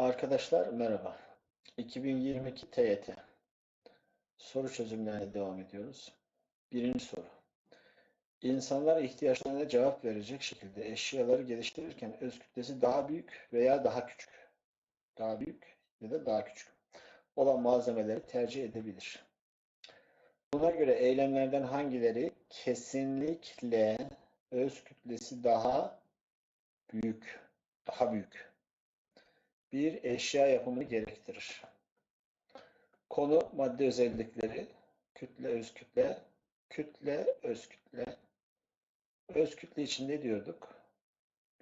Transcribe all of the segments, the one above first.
Arkadaşlar merhaba. 2022 TYT soru çözümlerine devam ediyoruz. Birinci soru. İnsanlar ihtiyaçlarına cevap verecek şekilde eşyaları geliştirirken öz kütlesi daha büyük veya daha küçük, daha büyük ya da daha küçük olan malzemeleri tercih edebilir. Buna göre eylemlerden hangileri kesinlikle öz kütlesi daha büyük, daha büyük bir eşya yapımını gerektirir. Konu madde özellikleri, kütle, öz kütle, kütle, öz kütle. Öz kütle için ne diyorduk?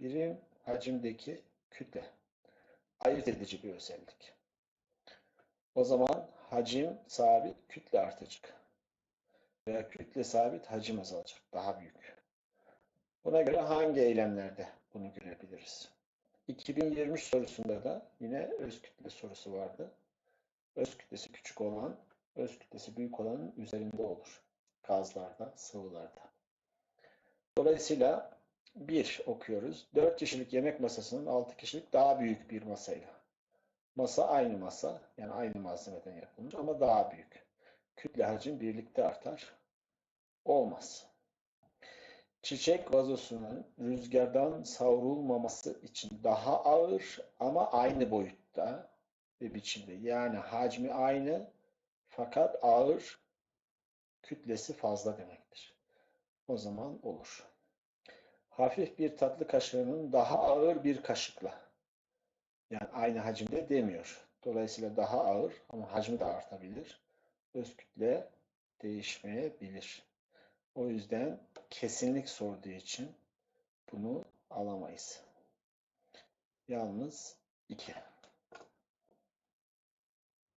Birim hacimdeki kütle. Ayırt edici bir özellik. O zaman hacim sabit, kütle artacak. Veya kütle sabit, hacim azalacak. Daha büyük. Buna göre hangi eylemlerde bunu görebiliriz? 2023 sorusunda da yine öz kütle sorusu vardı. Öz kütlesi küçük olan, öz kütlesi büyük olanın üzerinde olur. Gazlarda, sıvılarda. Dolayısıyla 1 okuyoruz. 4 kişilik yemek masasının 6 kişilik daha büyük bir masayla. Masa aynı masa, yani aynı malzemeden yapılmış ama daha büyük. Kütle hacim birlikte artar. Olmaz. Çiçek vazosunun rüzgardan savrulmaması için daha ağır ama aynı boyutta ve biçimde. Yani hacmi aynı fakat ağır kütlesi fazla demektir. O zaman olur. Hafif bir tatlı kaşığının daha ağır bir kaşıkla yani aynı hacimde demiyor. Dolayısıyla daha ağır ama hacmi de artabilir. Öz kütle değişmeyebilir. O yüzden kesinlik sorduğu için bunu alamayız. Yalnız 2.